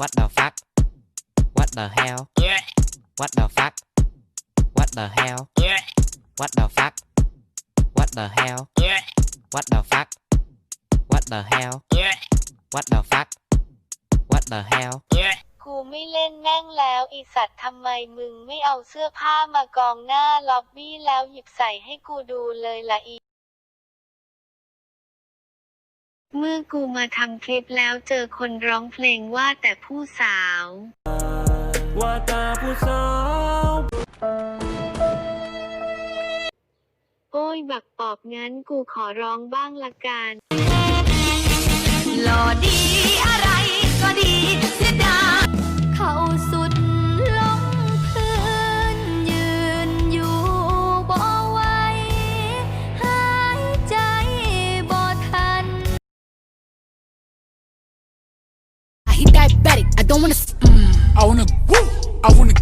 What the fuck What the hell What the fuck What the hell What the fuck What the hell What the fuck What the hell What the fuck What the hell กูไม่เล่นแม่งแล้วอีสัตว์ทำไมมึงไม่เอาเสื้อผ้ามากองหน้าล็อบบี้แล้วหยิบใส่ให้กูดูเลยละอี เมื่อกูมาทำคลิปแล้วเจอคนร้องเพลงว่าแต่ผู้สาว ว่าตาผู้สาว โอ้ยบักปอบงั้นกูขอร้องบ้างละกัน don't wanna. Mm. I wanna woo, I wanna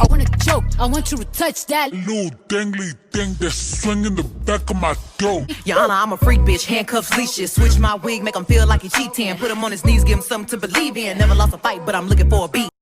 I wanna choke. I want you to touch that. little dangly thing that's swinging the back of my throat. Your Honor, I'm a freak bitch, handcuffs, leashes. Switch my wig, make him feel like he cheating. Put him on his knees, give him something to believe in. Never lost a fight, but I'm looking for a beat.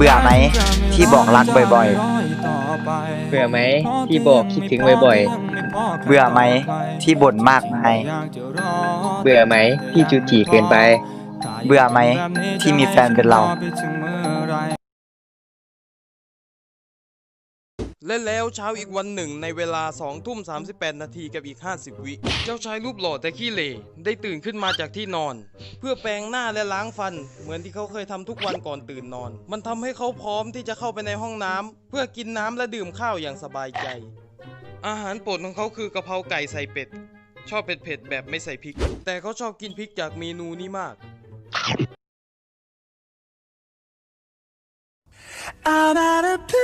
เบื่อไหมที่บอกรักบ่อยเบื่อไหมที่บอกคิดถึงบ่อยๆ เบื่อไหมที่บ่นมากมาย ๆ เบื่อไหมที่จูจีเกินไป เบื่อไหมที่มีแฟนเป็นเรา และแล้วเช้าอีกวันหนึ่งในเวลา2ทุ่ม38 นาทีกับอีก 50 วิ เจ้าชายรูปหล่อแต่ขี้เหร่ได้ตื่นขึ้นมาจากที่นอน เพื่อแปรงหน้าและล้างฟัน เหมือนที่เขาเคยทำทุกวันก่อนตื่นนอน มันทำให้เขาพร้อมที่จะเข้าไปในห้องน้ำเพื่อกินน้ำและดื่มข้าวอย่างสบายใจ อาหารโปรดของเขาคือกะเพราไก่ใส่เป็ด ชอบเผ็ดๆแบบไม่ใส่พริก แต่เขาชอบกินพริกจากเมนูนี้มาก I'm out of pee.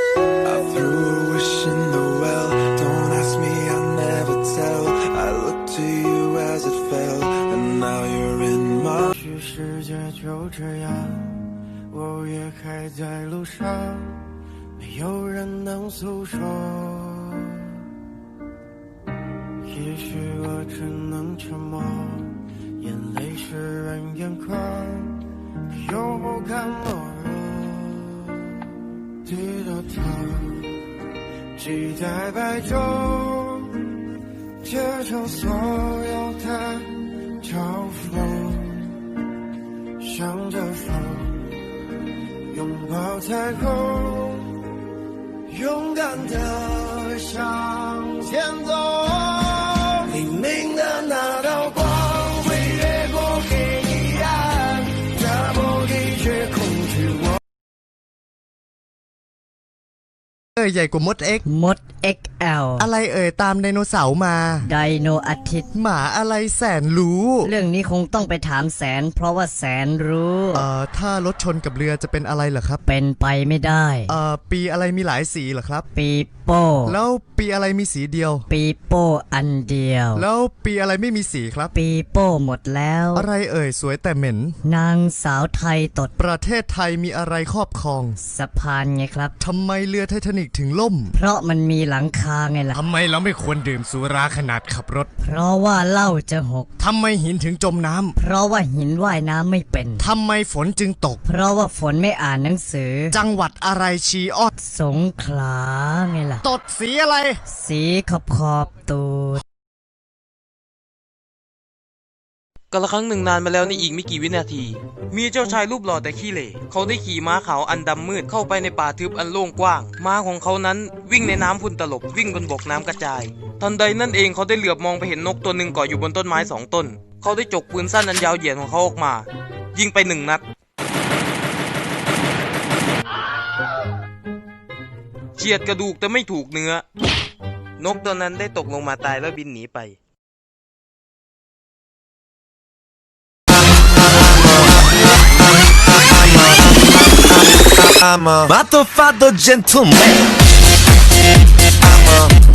I threw a wish in the well. Don't ask me, I'll never tell. I looked to you as it fell, and now you're in my. 是世界就这样，我也还在路上，没有人能诉说。也许我只能沉默，眼泪湿润眼眶，可又不敢懦弱。低着头， 期待白昼，接受所有的嘲讽。向着风，拥抱彩虹，勇敢的笑 ยใหญ่กว่ามดเอ็กมด XL อะไรเอ่ยตามไดโนเสาร์มา ไดโนอาทิตย์ หมาอะไรแสนรู้ เรื่องนี้คงต้องไปถามแสน เพราะว่าแสนรู้ เอ่อถ้ารถชนกับเรือจะเป็นอะไรเหรอครับ เป็นไปไม่ได้ เอ่อปีอะไรมีหลายสีเหรอครับ ปีโป้แล้วปีอะไรมีสีเดียว ปีโป้อันเดียว แล้วปีอะไรไม่มีสีครับ ปีโป้หมดแล้ว อะไรเอ่ยสวยแต่เหม็น นางสาวไทยตด ประเทศไทยมีอะไรครอบครอง สะพานไงครับ ทำไมเรือไททานิกถึงล่ม เพราะมันมีหลังคาไงล่ะ ทำไมเราไม่ควรดื่มสุราขนาดขับรถ เพราะว่าเหล้าจะหก ทำไมหินถึงจมน้ำเพราะว่าหินว่ายน้ำไม่เป็นทำไมฝนจึงตก เพราะว่าฝนไม่อ่านหนังสือ จังหวัดอะไรชีออดสงขลาไงล่ะ ตดสีอะไร สีขอบขอบตูด กละครั้งหนึ่งนานมาแล้วในอีกไม่กี่วินาที มีเจ้าชายรูปหล่อแต่ขี้เหร่เขาได้ขี่ม้าขาวอันดำมืดเข้าไปในป่าทึบอันโล่งกว้าง ม้าของเขานั้นวิ่งในน้ำพุ่นตลบวิ่งบนบกน้ำกระจาย ทันใดนั่นเองเขาได้เหลือบมองไปเห็นนกตัวหนึ่งเกาะอยู่บนต้นไม้สองต้น เขาได้จกปืนสั้นอันยาวเหยียดของเขาออกมา ยิงไปหนึ่งนัดเฉียดกระดูกแต่ไม่ถูกเนื้อ นกตัวนั้นได้ตกลงมาตายแล้วบินหนีไป I'm a motherfucker gentleman. I'm a